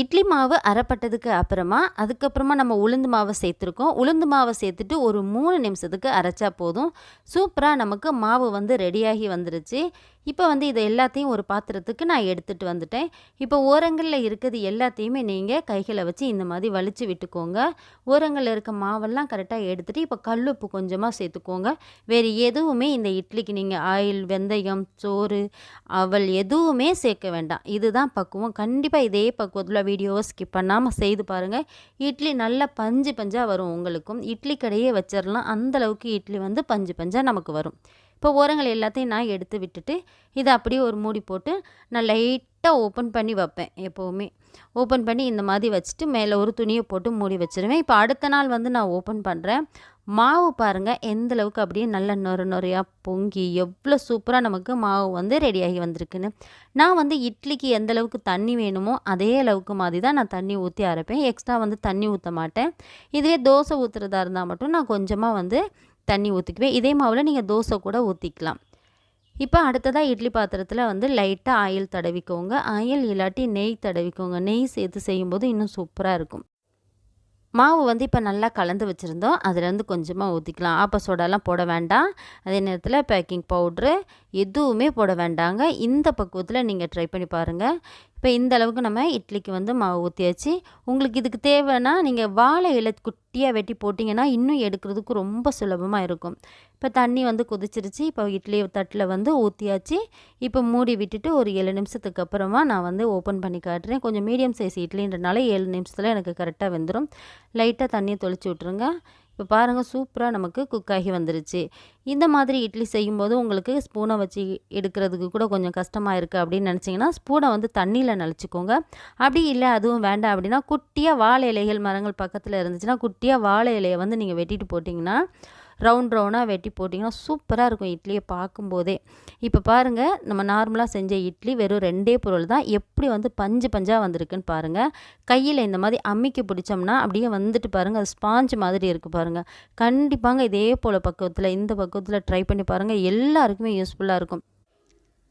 இட்லி மாவு அரைப்பட்டதுக்கு அப்புறமா அதுக்கப்புறமா நம்ம உளுந்து மாவை சேர்த்துருக்கோம். உளுந்து மாவை சேர்த்துட்டு ஒரு மூணு நிமிஷத்துக்கு அரைச்சா போதும். சூப்பராக நமக்கு மாவு வந்து ரெடியாகி வந்துருச்சு. இப்போ வந்து இதை எல்லாத்தையும் ஒரு பாத்திரத்துக்கு நான் எடுத்துகிட்டு வந்துட்டேன். இப்போ ஓரங்களில் இருக்கிறது எல்லாத்தையுமே நீங்கள் கைகளை வச்சு இந்த மாதிரி வலிச்சு விட்டுக்கோங்க. ஓரங்களில் இருக்க மாவெல்லாம் கரெக்டாக எடுத்துகிட்டு இப்போ கல்லுப்பு கொஞ்சமாக சேர்த்துக்கோங்க. வேறு எதுவுமே இந்த இட்லிக்கு நீங்கள் ஆயில் வெந்தயம் சோறு அவல் எதுவுமே சேர்க்க வேண்டாம். இதுதான் பக்குவம். கண்டிப்பாக இதே பக்குவத்தில் வீடியோவை ஸ்கிப் பண்ணாமல் செய்து பாருங்கள் இட்லி நல்லா பஞ்சு பஞ்சாக வரும் உங்களுக்கும். இட்லி கடையே வச்சிடலாம் அந்தளவுக்கு இட்லி வந்து பஞ்சு பஞ்சாக நமக்கு வரும். இப்போ ஓரங்கள் எல்லாத்தையும் நான் எடுத்து விட்டுட்டு இதை அப்படியே ஒரு மூடி போட்டு நான் லைட்டாக ஓப்பன் பண்ணி வைப்பேன் எப்போவுமே. ஓப்பன் பண்ணி இந்த மாதிரி வச்சுட்டு மேலே ஒரு துணியை போட்டு மூடி வச்சிருவேன். இப்போ அடுத்த நாள் வந்து நான் ஓப்பன் பண்ணுறேன் மாவு பாருங்கள் எந்த அளவுக்கு அப்படியே நல்ல நொறு நொறையாக பொங்கி எவ்வளோ சூப்பராக நமக்கு மாவு வந்து ரெடியாகி வந்திருக்குன்னு. நான் வந்து இட்லிக்கு எந்த அளவுக்கு தண்ணி வேணுமோ அதே அளவுக்கு மாதிரி தான் நான் தண்ணி ஊற்றி அரைப்பேன். எக்ஸ்ட்ரா வந்து தண்ணி ஊற்ற மாட்டேன். இதுவே தோசை ஊற்றுறதா இருந்தால் மட்டும் நான் கொஞ்சமாக வந்து தண்ணி ஊற்றிக்குவேன் இதே மாவில் நீங்கள் தோசை கூட ஊற்றிக்கலாம் இப்போ அடுத்ததாக இட்லி பாத்திரத்தில் வந்து லைட்டாக ஆயில் தடவிக்கோங்க. ஆயில் இல்லாட்டி நெய் தடவிக்கோங்க. நெய் சேர்த்து செய்யும்போது இன்னும் சூப்பராக இருக்கும். மாவு வந்து இப்போ நல்லா கலந்து வச்சுருந்தோம். அதுலேருந்து கொஞ்சமாக ஊற்றிக்கலாம் ஆப்ப சோடாலாம் போட வேண்டாம். அதே நேரத்தில் பேக்கிங் பவுட்ரு எதுவுமே போட வேண்டாங்க. இந்த பக்குவத்தில் நீங்கள் ட்ரை பண்ணி பாருங்கள் இப்போ இந்த அளவுக்கு நம்ம இட்லிக்கு வந்து மாவு ஊற்றியாச்சு உங்களுக்கு இதுக்கு தேவைன்னா நீங்கள் வாழை இலை குட்டியாக வெட்டி போட்டிங்கன்னா இன்னும் எடுக்கிறதுக்கு ரொம்ப சுலபமாக இருக்கும். இப்போ தண்ணி வந்து கொதிச்சிருச்சு. இப்போ இட்லி தட்டில் வந்து ஊற்றியாச்சு இப்போ மூடி விட்டுட்டு ஒரு ஏழு நிமிஷத்துக்கு அப்புறமா நான் வந்து ஓப்பன் பண்ணி காட்டுறேன். கொஞ்சம் மீடியம் சைஸ் இட்லின்றனால ஏழு நிமிஷத்தில் எனக்கு கரெக்டாக வெந்துடும் லைட்டாக தண்ணியை தொளிச்சு விட்ருங்க இப்போ பாருங்கள் சூப்பராக நமக்கு குக் ஆகி வந்துருச்சு. இந்த மாதிரி இட்லி செய்யும்போது உங்களுக்கு ஸ்பூனை வச்சு எடுக்கிறதுக்கு கூட கொஞ்சம் கஷ்டமாக இருக்குது அப்படின்னு நினச்சிங்கன்னா ஸ்பூனை வந்து தண்ணியில் நனைச்சிக்கோங்க. அப்படி இல்லை அதுவும் வேண்டாம் அப்படின்னா குட்டியாக வாழை இலைகள் மரங்கள் பக்கத்தில் இருந்துச்சுன்னா குட்டியாக வாழை இலையை வந்து நீங்கள் வெட்டிட்டு போட்டிங்கன்னா ரவுண்ட் ரவுண்டாக வெட்டி போட்டிங்கன்னா சூப்பராக இருக்கும் இட்லியை பார்க்கும்போதே. இப்போ பாருங்கள் நம்ம நார்மலாக செஞ்ச இட்லி வெறும் ரெண்டே பொருள் தான். எப்படி வந்து பஞ்சு பஞ்சாக வந்திருக்குன்னு பாருங்கள் கையில் இந்த மாதிரி அம்மிக்கு பிடிச்சோம்னா அப்படியே வந்துட்டு பாருங்கள் அது ஸ்பாஞ்ச் மாதிரி இருக்குது பாருங்கள் கண்டிப்பாங்க இதே போல் பக்குவத்தில் இந்த பக்குவத்தில் ட்ரை பண்ணி பாருங்கள் எல்லாருக்குமே யூஸ்ஃபுல்லாக இருக்கும்.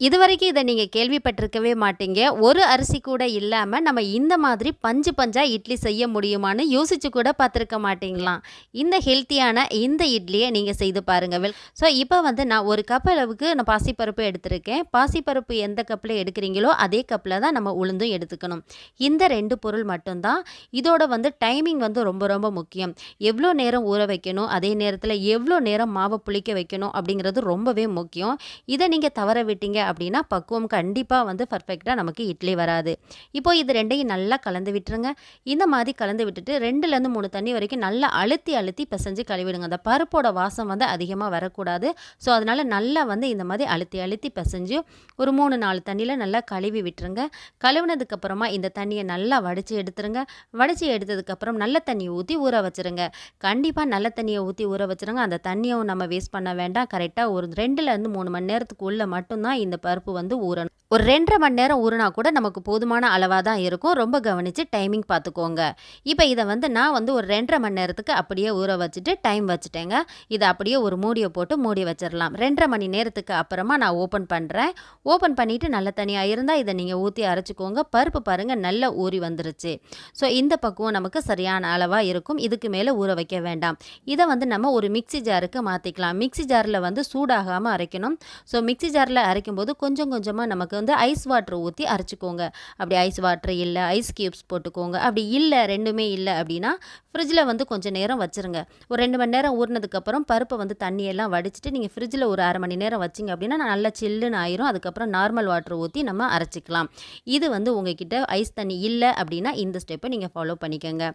இது வரைக்கும் இதை நீங்கள் கேள்விப்பட்டிருக்கவே மாட்டீங்க. ஒரு அரிசி கூட இல்லாமல் நம்ம இந்த மாதிரி பஞ்சு பஞ்சாக இட்லி செய்ய முடியுமான்னு யோசிச்சு கூட பார்த்துருக்க மாட்டீங்களாம் இந்த ஹெல்த்தியான இந்த இட்லியை நீங்கள் செய்து பாருங்கள் வெல் ஸோ இப்போ வந்து நான் ஒரு கப் அளவுக்கு நான் பாசிப்பருப்பு எடுத்திருக்கேன். பாசிப்பருப்பு எந்த கப்பில் எடுக்கிறீங்களோ அதே கப்பில் தான் நம்ம உளுந்தும் எடுத்துக்கணும். இந்த ரெண்டு பொருள் மட்டும்தான். இதோட வந்து டைமிங் வந்து ரொம்ப ரொம்ப முக்கியம். எவ்வளோ நேரம் ஊற வைக்கணும் அதே நேரத்தில் எவ்வளோ நேரம் மாவை புளிக்க வைக்கணும் அப்படிங்கிறது ரொம்பவே முக்கியம். இதை நீங்கள் தவற விட்டீங்க அப்படின்னா பக்குவம் கண்டிப்பாக வந்து பர்ஃபெக்டாக நமக்கு இட்லி வராது. இப்போது இது ரெண்டையும் நல்லா கலந்து விட்டுருங்க. இந்த மாதிரி கலந்து விட்டுட்டு ரெண்டுலேருந்து மூணு தண்ணி வரைக்கும் நல்லா அழுத்தி அழுத்தி பிசைஞ்சு கழுவிடுங்க. அந்த பருப்போட வாசம் வந்து அதிகமாக வரக்கூடாது. ஸோ அதனால் நல்லா வந்து இந்த மாதிரி அழுத்தி அழுத்தி பிசைஞ்சு ஒரு மூணு நாலு தண்ணியில் நல்லா கழுவி விட்டுருங்க. கழுவுனதுக்கப்புறமா இந்த தண்ணியை நல்லா வடித்து எடுத்துருங்க. வடித்து எடுத்ததுக்கப்புறம் நல்ல தண்ணியை ஊற்றி ஊற வச்சுருங்க. கண்டிப்பாக நல்ல தண்ணியை ஊற்றி ஊற வச்சுருங்க. அந்த தண்ணியும் நம்ம வேஸ்ட் பண்ண வேண்டாம். கரெக்டாக ஒரு ரெண்டுலேருந்து மூணு மணி நேரத்துக்குள்ளே மட்டும்தான் இந்த பருப்பு வந்து ஊறணும். ஒரு ரெண்டரை மணி நேரம் ஊறினா கூட நமக்கு போதுமான அளவாக தான் இருக்கும். ரொம்ப கவனித்து டைமிங் பார்த்துக்கோங்க. இப்போ இதை வந்து நான் வந்து ஒரு ரெண்டரை மணி நேரத்துக்கு அப்படியே ஊற வச்சுட்டு டைம் வச்சுட்டேங்க. இதை அப்படியே ஒரு மூடியை போட்டு மூடி வச்சிடலாம். ரெண்டரை மணி நேரத்துக்கு அப்புறமா நான் ஓப்பன் பண்ணுறேன் ஓப்பன் பண்ணிவிட்டு நல்ல தனியாக இருந்தால் இதை நீங்கள் ஊற்றி அரைச்சிக்கோங்க. பருப்பு பாருங்கள் நல்லா ஊறி வந்துருச்சு. ஸோ இந்த பக்குவம் நமக்கு சரியான அளவாக இருக்கும். இதுக்கு மேலே ஊற வைக்க வேண்டாம். இதை வந்து நம்ம ஒரு மிக்ஸி ஜாருக்கு மாற்றிக்கலாம் மிக்ஸி ஜாரில் வந்து சூடாகாமல் அரைக்கணும். ஸோ மிக்ஸி ஜாரில் அரைக்கும்போது கொஞ்சம் கொஞ்சமாக நமக்கு வந்து ஐஸ் வாட்டர் ஊற்றி அரைச்சிக்கோங்க. அப்படி ஐஸ் வாட்டர் இல்லை ஐஸ் கியூப்ஸ் போட்டுக்கோங்க. அப்படி இல்லை ரெண்டுமே இல்லை அப்படின்னா ஃப்ரிட்ஜில் வந்து கொஞ்சம் நேரம் வச்சுருங்க. ஒரு ரெண்டு மணி நேரம் ஊறினதுக்கப்புறம் பருப்பை வந்து தண்ணியெல்லாம் வடிச்சிட்டு நீங்கள் ஃப்ரிட்ஜில் ஒரு அரை மணி நேரம் வச்சிங்க அப்படின்னா நல்லா சில்லுன்னு ஆயிரும். அதுக்கப்புறம் நார்மல் வாட்டர் ஊற்றி நம்ம அரைச்சிக்கலாம். இது வந்து உங்ககிட்ட ஐஸ் தண்ணி இல்லை அப்படின்னா இந்த ஸ்டெப்பை நீங்கள் ஃபாலோ பண்ணிக்கோங்க.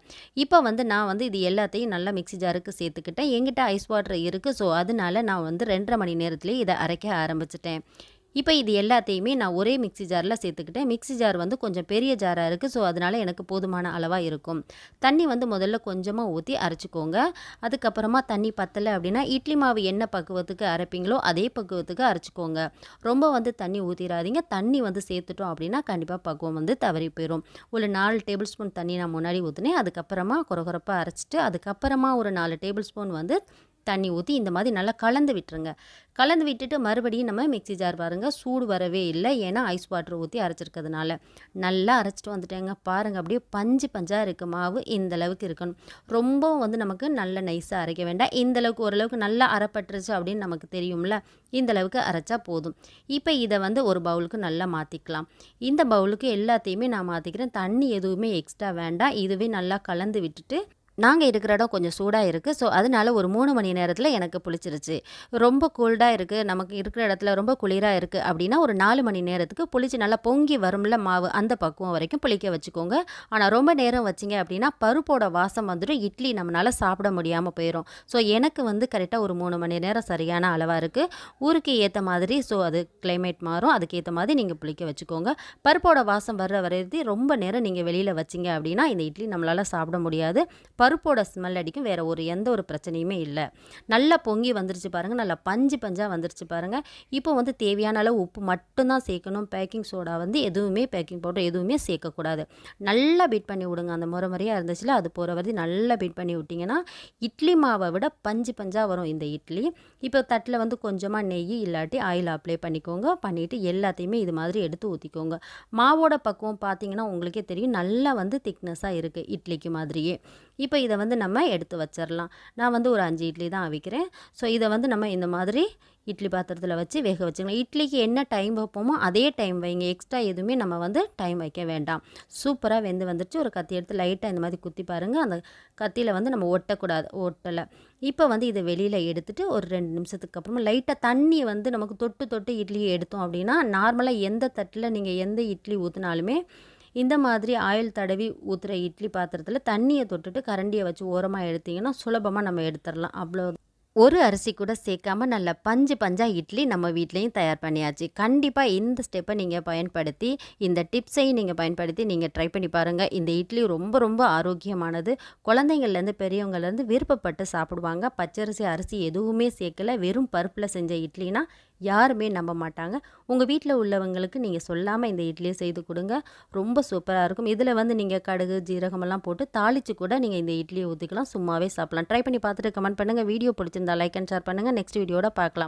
இப்போ வந்து நான் வந்து இது எல்லாத்தையும் நல்லா மிக்ஸி ஜாருக்கு சேர்த்துக்கிட்டேன். எங்கிட்ட ஐஸ் வாட்டர் இருக்குது ஸோ அதனால நான் வந்து ரெண்டரை மணி நேரத்துலேயே இதை அரைக்க ஆரம்பிச்சிட்டேன். இப்போ இது எல்லாத்தையுமே நான் ஒரே மிக்ஸி ஜாரில் சேர்த்துக்கிட்டேன். மிக்ஸி ஜார் வந்து கொஞ்சம் பெரிய ஜாராக இருக்குது ஸோ அதனால் எனக்கு போதுமான அளவாக இருக்கும். தண்ணி வந்து முதல்ல கொஞ்சமாக ஊற்றி அரைச்சிக்கோங்க. அதுக்கப்புறமா தண்ணி பத்தலை அப்படின்னா இட்லி மாவு என்ன பக்குவத்துக்கு அரைப்பீங்களோ அதே பக்குவத்துக்கு அரைச்சிக்கோங்க. ரொம்ப வந்து தண்ணி ஊற்றிடாதீங்க தண்ணி வந்து சேர்த்துட்டோம் அப்படின்னா கண்டிப்பாக பக்குவம் வந்து தவறி போயிடும் ஒரு நாலு டேபிள் ஸ்பூன் தண்ணி நான் முன்னாடி ஊற்றினேன் அதுக்கப்புறமா குறகுறப்பாக அரைச்சிட்டு அதுக்கப்புறமா ஒரு நாலு டேபிள் ஸ்பூன் வந்து தண்ணி ஊற்றி இந்த மாதிரி நல்லா கலந்து விட்டுருங்க. கலந்து விட்டுட்டு மறுபடியும் நம்ம மிக்ஸி ஜார் பாருங்க. சூடு வரவே இல்லை. ஏன்னா ஐஸ் வாட்டர் ஊற்றி அரைச்சிருக்கிறதுனால. நல்லா அரைச்சிட்டு வந்துட்டேங்க. பாருங்கள் அப்படியே பஞ்சு பஞ்சாக இருக்குது மாவு இந்த அளவுக்கு இருக்கணும். ரொம்பவும் வந்து நமக்கு நல்ல நைஸாக அரைக்க வேண்டாம். இந்த அளவுக்கு ஓரளவுக்கு நல்லா அரைப்பட்டுருச்சு அப்படின்னு நமக்கு தெரியும்ல. இந்த அளவுக்கு அரைச்சா போதும். இப்போ இதை வந்து ஒரு பவுலுக்கு நல்லா மாற்றிக்கலாம் இந்த பவுலுக்கு எல்லாத்தையுமே நான் மாற்றிக்கிறேன் தண்ணி எதுவுமே எக்ஸ்ட்ரா வேண்டாம். இதுவே நல்லா கலந்து விட்டுட்டு நாங்கள் இருக்கிற இடம் கொஞ்சம் சூடாக இருக்குது ஸோ அதனால ஒரு மூணு மணி நேரத்தில் எனக்கு புளிச்சிருச்சு. ரொம்ப கோல்டாக இருக்குது நமக்கு இருக்கிற இடத்துல ரொம்ப குளிராக இருக்குது அப்படின்னா ஒரு நாலு மணி நேரத்துக்கு புளிச்சு நல்லா பொங்கி வரும்ல மாவு அந்த பக்குவம் வரைக்கும் புளிக்க வச்சுக்கோங்க. ஆனால் ரொம்ப நேரம் வச்சிங்க அப்படின்னா பருப்போட வாசம் வந்துடும் இட்லி நம்மளால் சாப்பிட முடியாமல் போயிடும் ஸோ எனக்கு வந்து கரெக்டாக ஒரு மூணு மணி நேரம் சரியான அளவாக இருக்குது ஊருக்கு ஏற்ற மாதிரி ஸோ அது கிளைமேட் மாறும். அதுக்கேற்ற மாதிரி நீங்கள் புளிக்க வச்சுக்கோங்க. பருப்போட வாசம் வர்ற வரைக்கும் ரொம்ப நேரம் நீங்கள் வெளியில் வச்சிங்க அப்படின்னா இந்த இட்லி நம்மளால் சாப்பிட முடியாது. பருப்போட ஸ்மெல் அடிக்கும். வேறு ஒரு எந்த ஒரு பிரச்சனையுமே இல்லை. நல்லா பொங்கி வந்துருச்சு பாருங்கள் நல்லா பஞ்சு பஞ்சாக வந்துருச்சு பாருங்கள் இப்போ வந்து தேவையான அளவு உப்பு மட்டும்தான் சேர்க்கணும். பேக்கிங் சோடா வந்து எதுவுமே பேக்கிங் பவுடர் எதுவுமே சேர்க்கக்கூடாது. நல்லா பீட் பண்ணி விடுங்க. அந்த முறை முறையாக இருந்துச்சுல அது போகிற வரைக்கும் நல்லா பீட் பண்ணி விட்டிங்கன்னா இட்லி மாவை விட பஞ்சு பஞ்சாக வரும் இந்த இட்லி. இப்போ தட்டில் வந்து கொஞ்சமாக நெய் இல்லாட்டி ஆயில் அப்ளை பண்ணிக்கோங்க. பண்ணிவிட்டு எல்லாத்தையுமே இது மாதிரி எடுத்து ஊற்றிக்கோங்க மாவோட பக்குவம் பார்த்தீங்கன்னா உங்களுக்கே தெரியும். நல்லா வந்து திக்னஸாக இருக்குது இட்லிக்கு மாதிரியே. இப்போ இதை வந்து நம்ம எடுத்து வச்சிடலாம் நான் வந்து ஒரு அஞ்சு இட்லி தான் அவிக்கிறேன். ஸோ இதை வந்து நம்ம இந்த மாதிரி இட்லி பாத்திரத்தில் வச்சு வேக வச்சுக்கலாம். இட்லிக்கு என்ன டைம் வைப்போமோ அதே டைம் வைங்க. எக்ஸ்ட்ரா எதுவுமே நம்ம வந்து டைம் வைக்க வேண்டாம். சூப்பராக வெந்து வந்துருச்சு. ஒரு கத்தி எடுத்து லைட்டாக இந்த மாதிரி குத்தி பாருங்கள் அந்த கத்தியில் வந்து நம்ம ஒட்டக்கூடாது ஒட்டலை. இப்போ வந்து இதை வெளியில் எடுத்துட்டு ஒரு ரெண்டு நிமிஷத்துக்கு அப்புறமா லைட்டாக தண்ணி வந்து நமக்கு தொட்டு தொட்டு இட்லி எடுத்தோம் அப்படின்னா நார்மலாக எந்த தட்டில் நீங்கள் எந்த இட்லி ஊற்றினாலுமே இந்த மாதிரி ஆயில் தடவி ஊற்றுற இட்லி பாத்திரத்தில் தண்ணியை தொட்டுட்டு கரண்டியை வச்சு ஓரமாக எடுத்தீங்கன்னா சுலபமாக நம்ம எடுத்துடலாம். அவ்வளோ ஒரு அரிசி கூட சேர்க்காம நல்ல பஞ்சு பஞ்சாக இட்லி நம்ம வீட்லேயும் தயார் பண்ணியாச்சு. கண்டிப்பாக இந்த ஸ்டெப்பை நீங்கள் பயன்படுத்தி இந்த டிப்ஸையும் நீங்கள் பயன்படுத்தி நீங்கள் ட்ரை பண்ணி பாருங்கள் இந்த இட்லி ரொம்ப ரொம்ப ஆரோக்கியமானது. குழந்தைங்கள்லேருந்து பெரியவங்கள்லேருந்து விருப்பப்பட்டு சாப்பிடுவாங்க. பச்சரிசி அரிசி எதுவுமே சேர்க்கல. வெறும் பருப்பில் செஞ்ச இட்லினா யாருமே நம்ப மாட்டாங்க. உங்கள் வீட்டில் உள்ளவங்களுக்கு நீங்கள் சொல்லாமல் இந்த இட்லியை செய்து கொடுங்க. ரொம்ப சூப்பராக இருக்கும். இதில் வந்து நீங்கள் கடுகு ஜீரகமெல்லாம் போட்டு தாளித்து கூட நீங்கள் இந்த இட்லியை ஊற்றிக்கலாம் சும்மாவே சாப்பிடலாம். ட்ரை பண்ணி பார்த்துட்டு கமெண்ட் பண்ணுங்கள் வீடியோ பிடிச்சிருந்தா லைக் அண்ட் ஷேர் பண்ணுங்கள் நெக்ஸ்ட் வீடியோட பார்க்கலாம்.